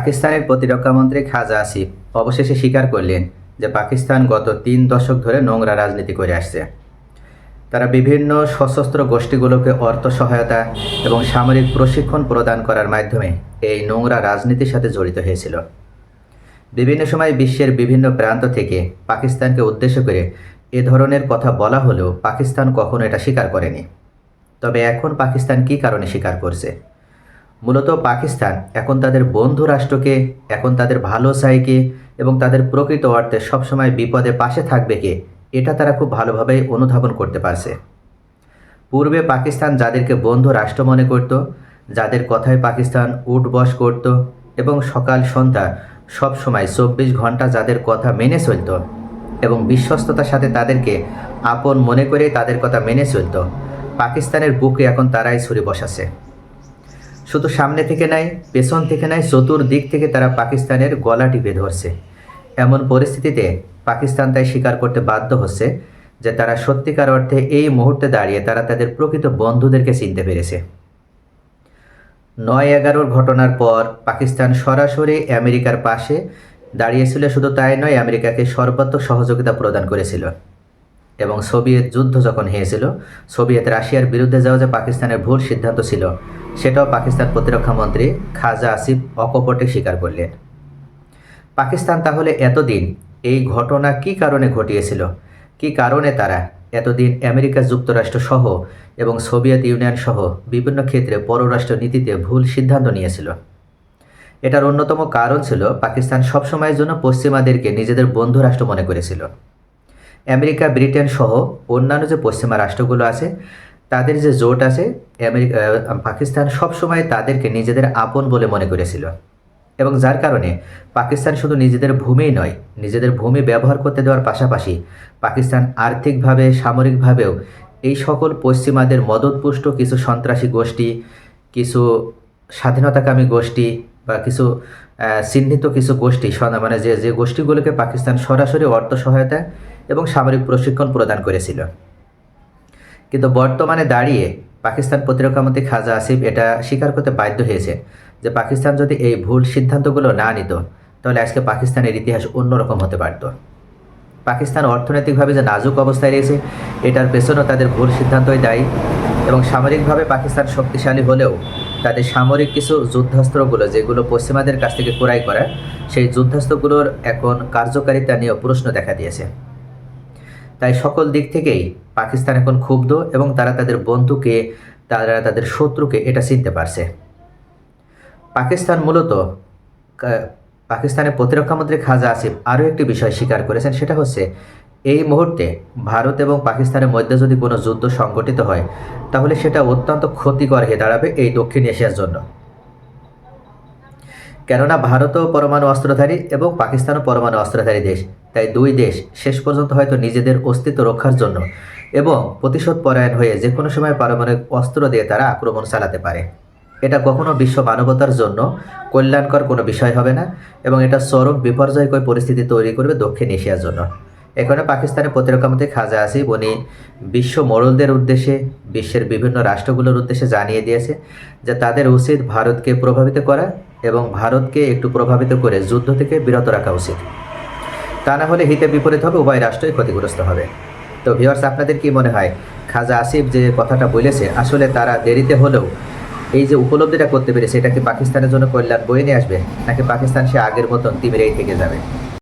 পাকিস্তানের প্রতিরক্ষামন্ত্রী খাজা আসিফ অবশেষে স্বীকার করলেন যে পাকিস্তান গত তিন দশক ধরে নোংরা রাজনীতি করে আসছে। তারা বিভিন্ন সশস্ত্র গোষ্ঠীগুলোকে অর্থ সহায়তা এবং সামরিক প্রশিক্ষণ প্রদান করার মাধ্যমে এই নোংরা রাজনীতির সাথে জড়িত হয়েছিল। বিভিন্ন সময় বিশ্বের বিভিন্ন প্রান্ত থেকে পাকিস্তানকে উদ্দেশ্য করে এ ধরনের কথা বলা হলেও পাকিস্তান কখনো এটা স্বীকার করেনি। তবে এখন পাকিস্তান কী কারণে স্বীকার করছে? মূলত পাকিস্তান এখন তাদের বন্ধু রাষ্ট্রকে, এখন তাদের ভালো চাইকে এবং তাদের প্রকৃত অর্থে সবসময় বিপদে পাশে থাকবে কে, এটা তারা খুব ভালোভাবে অনুধাবন করতে পারছে। পূর্বে পাকিস্তান যাদেরকে বন্ধু রাষ্ট্র মনে করত, যাদের কথায় পাকিস্তান উঠ বস করত এবং সকাল সন্ধ্যা সব সময় চব্বিশ ঘণ্টা যাদের কথা মেনে চলত এবং বিশ্বস্ততার সাথে তাদেরকে আপন মনে করে তাদের কথা মেনে চলত, পাকিস্তানের বুকে এখন তারাই ছুরি বসাছে শুধু সামনে থেকে নাই, পেছন থেকে নাই, চতুর্দিক থেকে তারা পাকিস্তানের গলা টিপে ধরছে। এমন পরিস্থিতিতে পাকিস্তান তাই স্বীকার করতে বাধ্য হচ্ছে যে তারা সত্যিকার অর্থে এই মুহূর্তে দাঁড়িয়ে তারা তাদের প্রকৃত বন্ধুদেরকে চিনতে পেরেছে। নয় এগারোর ঘটনার পর পাকিস্তান সরাসরি আমেরিকার পাশে দাঁড়িয়েছিল, শুধু তাই নয়, আমেরিকাকে সর্বাত্মক সহযোগিতা প্রদান করেছিল। এবং সোভিয়েত যুদ্ধ যখন হয়েছিল, সোভিয়েত রাশিয়ার বিরুদ্ধে যাওয়া যে পাকিস্তানের ভুল সিদ্ধান্ত ছিল, সেটাও পাকিস্তান প্রতিরক্ষা মন্ত্রী খাজা আসিফ অকপটে স্বীকার করলেন। পাকিস্তান তাহলে এতদিন এই ঘটনা কি কারণে ঘটিয়েছিল? কি কারণে তারা এতদিন আমেরিকা যুক্তরাষ্ট্র সহ এবং সোভিয়েত ইউনিয়ন সহ বিভিন্ন ক্ষেত্রে পররাষ্ট্র নীতিতে ভুল সিদ্ধান্ত নিয়েছিল? এটার অন্যতম কারণ ছিল পাকিস্তান সবসময়ের জন্য পশ্চিমাদেরকে নিজেদের বন্ধু রাষ্ট্র মনে করেছিল। আমেরিকা, ব্রিটেন সহ অন্যান্য যে পশ্চিমা রাষ্ট্রগুলো আছে, তাদের যে জোট আছে, আমেরিকা পাকিস্তান সবসময় তাদেরকে নিজেদের আপন বলে মনে করেছিল। এবং যার কারণে পাকিস্তান শুধু নিজেদের ভূমিই নয়, নিজেদের ভূমি ব্যবহার করতে দেওয়ার পাশাপাশি পাকিস্তান আর্থিকভাবে, সামরিকভাবেও এই সকল পশ্চিমাদের মদতপুষ্ট কিছু সন্ত্রাসী গোষ্ঠী, কিছু স্বাধীনতাকামী গোষ্ঠী বা কিছু চিহ্নিত কিছু গোষ্ঠী মানে যে যে গোষ্ঠীগুলোকে পাকিস্তান সরাসরি অর্থ সহায়তা এবং সামরিক প্রশিক্ষণ প্রদান করেছিল। কিন্তু বর্তমানে দাঁড়িয়ে পাকিস্তান প্রতিরক্ষামন্ত্রী খাজা আসিফ এটা স্বীকার করতে বাধ্য হয়েছে যে পাকিস্তান যদি এই ভুল সিদ্ধান্তগুলো না নিত, তাহলে আজকে পাকিস্তানের ইতিহাস অন্যরকম হতে পারত। পাকিস্তান অর্থনৈতিকভাবে যে নাজুক অবস্থায় রয়েছে, এটার পেছনেও তাদের ভুল সিদ্ধান্তই দায়ী এবং সামরিকভাবে পাকিস্তান শক্তিশালী হলেও তাদের সামরিক কিছু যুদ্ধাস্ত্রগুলো, যেগুলো পশ্চিমাদের কাছ থেকে ক্রয় করা, সেই যুদ্ধাস্ত্রগুলোর এখন কার্যকারিতা নিয়েও প্রশ্ন দেখা দিয়েছে। তাই সকল দিক থেকেই পাকিস্তান এখন ক্ষুব্ধ এবং তারা তাদের বন্ধুকে, তারা তাদের শত্রুকে এটা চিনতে পারছে। পাকিস্তান মূলত পাকিস্তানের প্রতিরক্ষামন্ত্রী খাজা আসিফ আরও একটি বিষয় স্বীকার করেছেন, সেটা হচ্ছে এই মুহূর্তে ভারত এবং পাকিস্তানের মধ্যে যদি কোনো যুদ্ধ সংগঠিত হয়, তাহলে সেটা অত্যন্ত ক্ষতিকর হয়ে দাঁড়াবে এই দক্ষিণ এশিয়ার জন্য। কেননা ভারতও পরমাণু অস্ত্রধারী এবং পাকিস্তানও পরমাণু অস্ত্রধারী দেশ। তাই দুই দেশ শেষ পর্যন্ত হয়তো নিজেদের অস্তিত্ব রক্ষার জন্য এবং প্রতিশোধ পরায়ণ হয়ে যে কোনো সময় পারমাণবিক অস্ত্র দিয়ে তারা আক্রমণ চালাতে পারে। এটা কখনো বিশ্ব মানবতার জন্য কল্যাণকর কোনো বিষয় হবে না এবং এটা চরম বিপর্যয়কর পরিস্থিতি তৈরি করবে দক্ষিণ এশিয়ার জন্য। এখানে পাকিস্তানের প্রতিরক্ষামন্ত্রী খাজা আসিফ, উনি বিশ্ব মোড়লদের উদ্দেশ্যে, বিশ্বের বিভিন্ন রাষ্ট্রগুলোর উদ্দেশ্যে জানিয়ে দিয়েছে যে তাদের উচিত ভারতকে প্রভাবিত করা এবং ভারতকে একটু প্রভাবিত করে যুদ্ধ থেকে বিরত রাখা উচিত। তা না হলে হিতে বিপরীত হবে, উভয় রাষ্ট্রই ক্ষতিগ্রস্ত হবে। তো ভিওর্স আপনাদের কি মনে হয়? খাজা আসিফ যে কথাটা বলেছে, আসলে তারা দেরিতে হলেও এই যে উপলব্ধিটা করতে পেরেছে, এটা কি পাকিস্তানের জন্য কল্যাণ বয়ে নিয়ে আসবে? নাকি পাকিস্তান সে আগের মতন তিমিরেই থেকে যাবে?